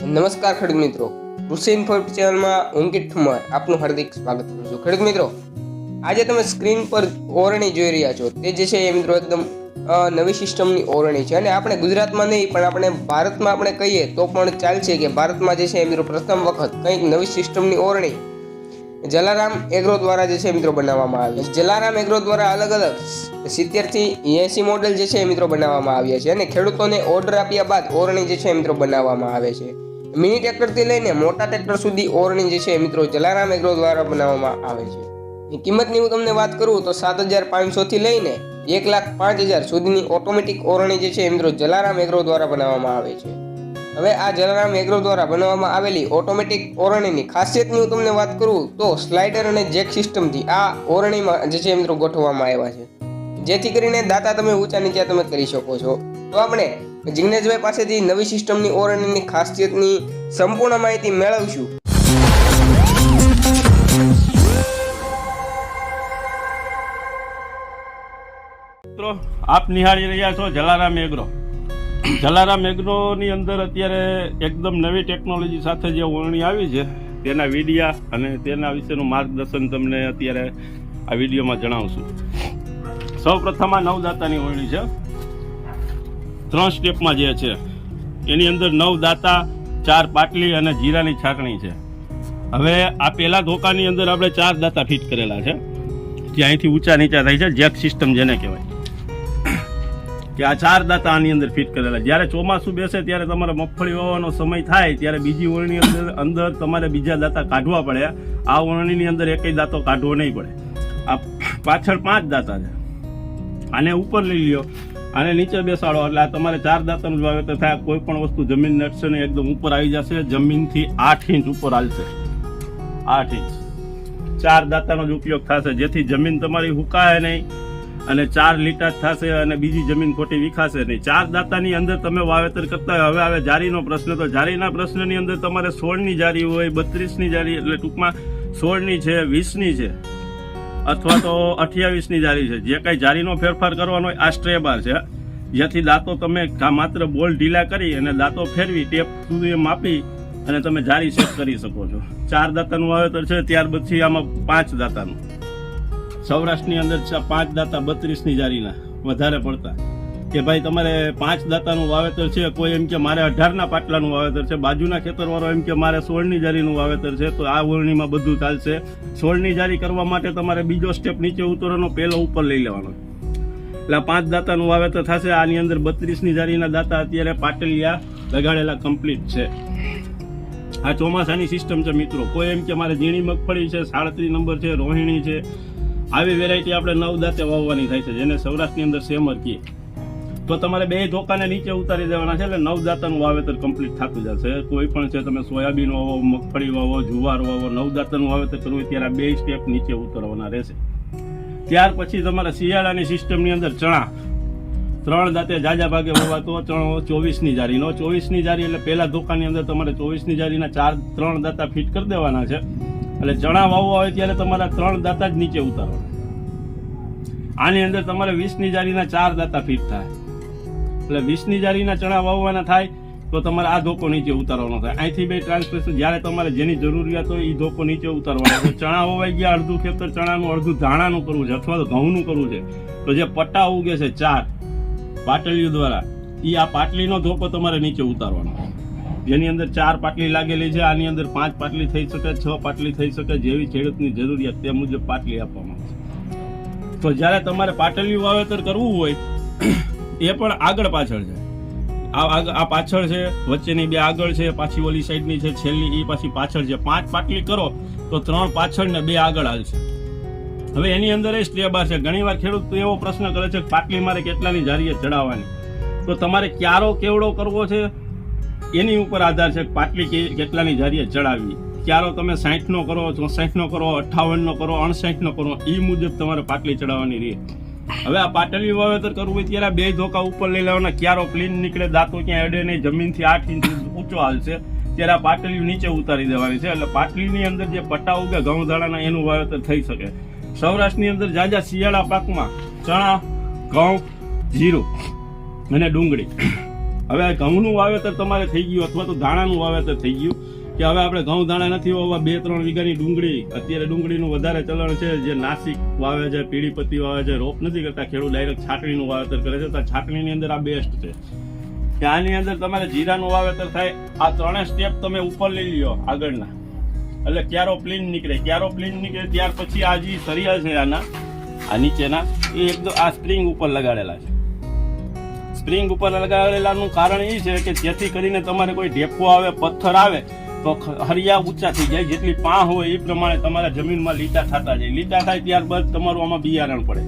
નમસ્કાર ખેડૂત મિત્રો. કૃષિ ઇન્ફો ચેનલમાં અંકિત ઠુમર આપનું હાર્દિક સ્વાગત કરું છું. ખેડૂત મિત્રો, આજે તમે સ્ક્રીન પર ઓરણી જોઈ રહ્યા છો. તે જે છે એ મિત્રો એકદમ નવી સિસ્ટમની ઓરણી છે અને આપણે ગુજરાતમાં નહીં, પણ આપણે ભારતમાં આપણે કહીએ તો પણ ચાલશે કે ભારતમાં જે છે એ મિત્રો પ્રથમ વખત કંઈક નવી સિસ્ટમની ઓરણી જલારામ એગ્રો દ્વારા જે છે મિત્રો બનાવવામાં આવી છે. જલારામ એગ્રો દ્વારા અલગ અલગ સિત્તેરથી એંસી મોડેલ જે છે એ મિત્રો બનાવવામાં આવ્યા છે અને ખેડૂતોને ઓર્ડર આપ્યા બાદ ઓરણી જે છે મિત્રો બનાવવામાં આવે છે. મિની ટ્રેક્ટરથી લઈને મોટા ટ્રેક્ટર સુધી ઓરણી જે છે મિત્રો જલારામ એગ્રો દ્વારા બનાવવામાં આવે છે. કિંમતની હું તમને વાત કરું તો સાત હજાર પાંચસોથી લઈને એક લાખ પાંચ હજાર સુધીની ઓટોમેટિક ઓરણી જે છે મિત્રો જલારામ એગ્રો દ્વારા બનાવવામાં આવે છે. હવે આ જલારામ એગ્રો દ્વારા બનાવવામાં આવેલી ઓટોમેટિક ઓરણીની ખાસિયતની હું તમને વાત કરું તો સ્લાઇડર અને જેક સિસ્ટમથી આ ઓરણીમાં જે છે મિત્રો ગોઠવવામાં આવ્યા છે. જેથી કરીને દાતા તમે ઊંચા નીચા તમે કરી શકો છો. તો આપણે જિગ્નેશભાઈ પાસેથી નવી સિસ્ટમની ઓરણીની ખાસિયતની સંપૂર્ણ માહિતી મેળવશું. મિત્રો, આપ નિહાળી રહ્યા છો જલારામ એગ્રો. જલારામ એગ્રોની અંદર અત્યારે એકદમ નવી ટેકનોલોજી સાથે જે ઓરણી આવી છે, તેના વિડિયા અને તેના વિશેનું માર્ગદર્શન તમને અત્યારે આ વિડીયોમાં જણાવશું. સૌ પ્રથમ આ નવદાતાની ઓરણી છે. ત્રણ સ્ટેપમાં જે છે, એની અંદર નવ દાતા ચાર પાટલી અને જીરાની છાટણી છે. હવે આ પહેલા ધોકાની અંદર આપણે ચાર દાતા ફિટ કરેલા છે, જે અહીંથી ઊંચા નીચા થાય છે, જેક સિસ્ટમ જેને કહેવાય. કે આ ચાર દાતા આની અંદર ફિટ કરેલા. જ્યારે ચોમાસું બેસે ત્યારે તમારે મગફળી વાવવાનો સમય થાય, ત્યારે બીજી ઓરણી અંદર અંદર તમારે બીજા દાતા કાઢવા પડે આ ઓળણીની અંદર એકય દાંતો કાઢવો નહીં પડે. આ પાછળ પાંચ દાતા છે. આને ઉપર લઈ લ્યો. આને નીચે બેસાડો. એટલે આ તમારે ચાર દાંતાનું જ વાવેતર થાય. કોઈ પણ વસ્તુ જમીન નટશે ને એકદમ ઉપર આવી જશે. જમીનથી આઠ ઇંચ ઉપર હાલશે. આઠ ઇંચ. ચાર દાંતાનો જ ઉપયોગ થશે. જેથી જમીન તમારી હુકાય નહીં અને ચાર લીટા થશે અને બીજી જમીન ખોટી વિખાશે નહીં. ચાર દાંતાની અંદર તમે વાવેતર કરતા હોય. હવે આવે જારીનો પ્રશ્ન તો જારીના પ્રશ્નની અંદર તમારે સોળની જારી હોય, બત્રીસની જારી, એટલે ટૂંકમાં સોળની છે, વીસની છે. અથવા તો અઠ્યાવીસની જારી છે. જે કાંઈ જારીનો ફેરફાર કરવાનો આ સ્ટ્રે બાર છે. જેથી દાંતો તમે માત્ર બોલ ઢીલા કરી અને દાંતો ફેરવી ટેપ સુધી માપી અને તમે જારી સેટ કરી શકો છો. ચાર દાંતાનું વાવેતર છે ત્યાર પછી આમાં પાંચ દાંતાનું. સૌરાષ્ટ્રની અંદર પાંચ દાંતા બત્રીસની જારીના વધારે પડતા. કે ભાઈ તમારે પાંચ દાંતાનું વાવેતર છે, કોઈ એમ કે મારે અઢારના પાટલાનું વાવેતર છે, બાજુના ખેતરવાળો એમ કે મારે સોળની જારીનું વાવેતર છે, તો આ ઓળણીમાં બધું ચાલશે. સોળની જારી કરવા માટે તમારે બીજો સ્ટેપ નીચે ઉતરવાનો પહેલો ઉપર લઈ લેવાનો. એટલે પાંચ દાંતાનું વાવેતર થશે, આની અંદર બત્રીસની જારીના દાંતા અત્યારે પાટલિયા લગાડેલા કમ્પ્લીટ છે. આ ચોમાસાની સિસ્ટમ છે મિત્રો. કોઈ એમ કે મારે ઝીણી મગફળી છે, સાડત્રીસ નંબર છે, રોહિણી છે, આવી વેરાયટી આપણે નવ દાંતે વાવવાની થાય છે, જેને સૌરાષ્ટ્રની અંદર સેમર કહીએ તો તમારે બે ધોકાને નીચે ઉતારી દેવાના છે એટલે નવદાતાનું વાવેતર કમ્પ્લીટ થતું જશે. કોઈ પણ છે તમે સોયાબીન વાવો, મગફળી વાવો, જુવાર વાવો નવદાતાનું વાવેતર કરવું ત્યારે બે સ્ટેપ નીચે ઉતરવાના રહેશે. ત્યાર પછી તમારે શિયાળાની સિસ્ટમની અંદર ચણા. ત્રણ દાંતે જાજા ભાગે વાવાતો ચણો ચોવીસની જારીનો ચોવીસની જારી એટલે પહેલા ધોકાની અંદર તમારે ચોવીસની જારીના ચાર, ત્રણ દાંતા ફિટ કરી દેવાના છે. એટલે ચણા વાવવા હોય ત્યારે તમારા ત્રણ દાંતા જ નીચે ઉતારવાના. આની અંદર તમારે વીસની જારીના ચાર દાંતા ફિટ થાય. એટલે વીસની જારીના ચણા વાવવાના થાય, તો તમારે આ ધોકો નીચે ઉતારવાનો થાય. અહીંથી બે ટ્રાન્સપ્રેશન જ્યારે તમારે જેની જરૂરિયાત હોય એ ધોકો નીચે ઉતારવાનો છે ચણા વવાઈ ગયા, અડધું ખેતર ચણાનું, અડધું ધાણાનું કરવું છે, અથવા તો ઘઉંનું કરવું છે. તો જે પટ્ટા ઉગે છે, ચાર પાટલીઓ દ્વારા એ આ પાટલીનો ધોકો તમારે નીચે ઉતારવાનો. જેની અંદર ચાર પાટલી લાગેલી છે, આની અંદર પાંચ પાટલી થઈ શકે, છ પાટલી થઈ શકે, જેવી ખેડૂતની જરૂરિયાત તે મુજબ પાટલી આપવામાં આવશે તો જ્યારે તમારે પાટલીયું વાવેતર કરવું હોય એ પણ આગળ પાછળ છે. આ આ પાછળ છે, વચ્ચેની બે આગળ છે, પાછી ઓલી સાઈડની છે, છેલ્લી એ પાછી પાછળ છે. પાંચ પાટલી કરો તો ત્રણ પાછળ ને બે આગળ આવશે હવે એની અંદર એ બાર છે. ઘણીવાર ખેડૂત એવો પ્રશ્ન કરે છે પાટલી મારે કેટલાની જારીએ ચડાવવાની? તો તમારે ક્યારો કેવડો કરવો છે? એની ઉપર આધાર છે પાટલી કેટલાની જારીએ ચડાવવી. ક્યારો તમે સાઠનો કરો, ચોસાઠનો કરો, અઠ્ઠાવનનો કરો અણસાઠનો કરો એ મુજબ તમારે પાટલી ચડાવવાની રહે. હવે આ પાટલી વાવેતર કરવું હોય ત્યારે બે ધોકા ઉપર લઈ લેવાના. ક્યારો ક્લીન નીકળે, દાંતો ક્યાં અડે નહીં, જમીનથી આઠ ઇંચ ઊંચો હાલશે. ત્યારે આ પાટલી નીચે ઉતારી દેવાની છે. એટલે પાટલીની અંદર જે પટ્ટા ઉગે ઘઉં દાણાના એનું વાવેતર થઈ શકે. સૌરાષ્ટ્રની અંદર જાજા શિયાળા પાકમાં ચણા, ઘઉં, જીરું અને ડુંગળી. હવે ઘઉંનું વાવેતર તમારે થઈ ગયું અથવા તો ધાણાનું વાવેતર થઈ ગયું. કે હવે આપણે ઘઉં દાણા નથી વાવવા બે ત્રણ વીઘાની ડુંગળી. અત્યારે ડુંગળીનું વધારે ચલણ છે, જે નાસિક વાવે છે પીળી પત્તી વાવે છે, રોપ નથી કરતા, ખેડૂત ડાયરેક્ટ છાટણીનું વાવેતર કરે છે. તો છાટણીની અંદર આ બેસ્ટ છે. કે આની અંદર તમારે જીરાનું વાવેતર થાય, આ ત્રણેય સ્ટેપ તમે ઉપર લઈ લ્યો આગળના. એટલે ક્યારો પ્લીન નીકળે, ક્યારો પ્લીન નીકળે, ત્યાર પછી આ જે સરિયા છે આના, આ નીચેના, એ એકદમ આ સ્પ્રિંગ ઉપર લગાડેલા છે. સ્પ્રિંગ ઉપર લગાડેલાનું કારણ એ છે કે જેથી કરીને તમારે કોઈ ઢેપો આવે, પથ્થર આવે તો હરિયા ઊંચા થઈ જાય. જેટલી પા હોય એ પ્રમાણે તમારા જમીનમાં લીટા થતા જાય. લીટા થાય ત્યારબાદ તમારું આમાં બિયારણ પડે.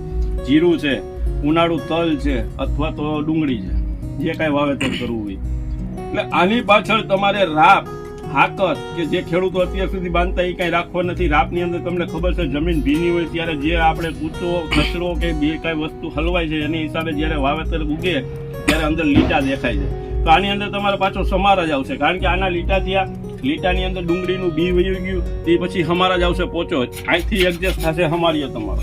જીરું છે, ઉનાળું તલ છે, અથવા તો ડુંગળી છે. જે કાંઈ વાવેતર કરવું હોય. એટલે આની પાછળ તમારે રાપ હાકર, કે જે ખેડૂતો અત્યાર સુધી બાંધતા એ કાંઈ રાખવા નથી. રાપની અંદર તમને ખબર છે, જમીન ભીની હોય ત્યારે જે આપણે કૂચો, કચરો કે બે કાંઈ વસ્તુ હલવાય છે, એની હિસાબે જ્યારે વાવેતર ઉગે, ત્યારે અંદર લીટા દેખાય છે. તો આની અંદર તમારે પાછો સમાર જ આવશે. કારણ કે આના લીટા થયા લીટાની અંદર ડુંગળીનું બી વહી ગયું, તે પછી હમારા જ આવશે પોચો. અહીંથી એડજસ્ટ થશે હમારીઓ તમારો.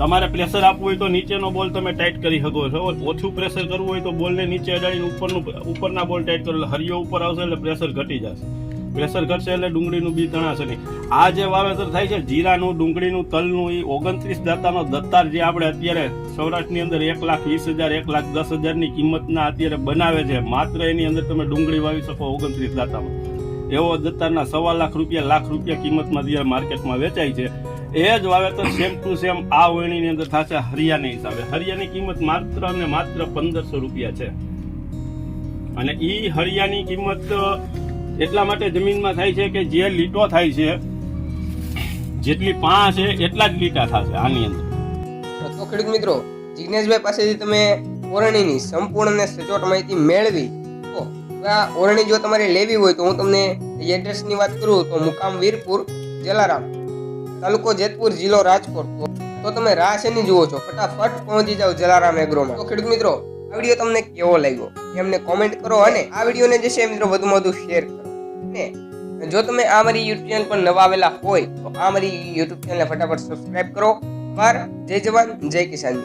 તમારે પ્રેશર આપવું હોય તો નીચેનો બોલ તમે ટાઈટ કરી શકો છો. ઓછું પ્રેશર કરવું હોય તો બોલને નીચે અડાડીને ઉપરનું ઉપરના બોલ ટાઈટ કરો. એટલે હરિયો ઉપર આવશે એટલે પ્રેશર ઘટી જશે. પ્રેશર ઘટશે એટલે ડુંગળીનું બી તણાશે નહીં. આ જે વાવેતર થાય છે, જીરાનું, ડુંગળીનું, તલનું એ ઓગણત્રીસ દાતાનો દત્તાર જે આપણે અત્યારે સૌરાષ્ટ્રની અંદર એક લાખ વીસ હજાર, એક લાખ દસ હજારની કિંમતના અત્યારે બનાવે છે. માત્ર એની અંદર તમે ડુંગળી વાવી શકો ઓગણત્રીસ દાતામાં. એવો દત્તારના સવા લાખ રૂપિયા લાખ રૂપિયા કિંમતમાં અત્યારે માર્કેટમાં વેચાય છે. એ જ વાવેતર સેમ ટુ સેમ આ વણીની અંદર થશે હરિયાની હિસાબે. હરિયાની કિંમત માત્ર ને માત્ર પંદરસો રૂપિયા છે. અને ઈ હરિયાની કિંમત એટલા માટે જમીનમાં થાય છે કે જે લીટો થાય છે, જેટલી પા છે, એટલા જ લીટા થશે આની અંદર. તો ખેડૂત મિત્રો, જિગ્નેશભાઈ પાસેથી તમે ઓરણીની સંપૂર્ણ અને સચોટ માહિતી મેળવી. આ ઓરણી જો તમારે લેવી હોય તો હું તમને એડ્રેસની વાત કરું તો મુકામ વીરપુર, જલારામ તાલુકો જેતપુર, જિલ્લો રાજકોટ. તો- તો તમે રાહ શેની જુઓ છો? ફટાફટ પહોંચી જાઓ જલારામ એગ્રોમાં. તો ખેડૂત મિત્રો, આ વીડિયો તમને કેવો લાગ્યો? એમને કોમેન્ટ કરો અને આ વિડીયોને જે છે મિત્રો વધુમાં વધુ શેર કરો. ને જો તમે આ મારી યુટ્યુબ ચેનલ પર નવા આવેલા હોય, તો આ મારી યુટ્યુબ ચેનલને ફટાફટ સબસ્ક્રાઇબ કરો. પર જય જવાન, જય કિસાન.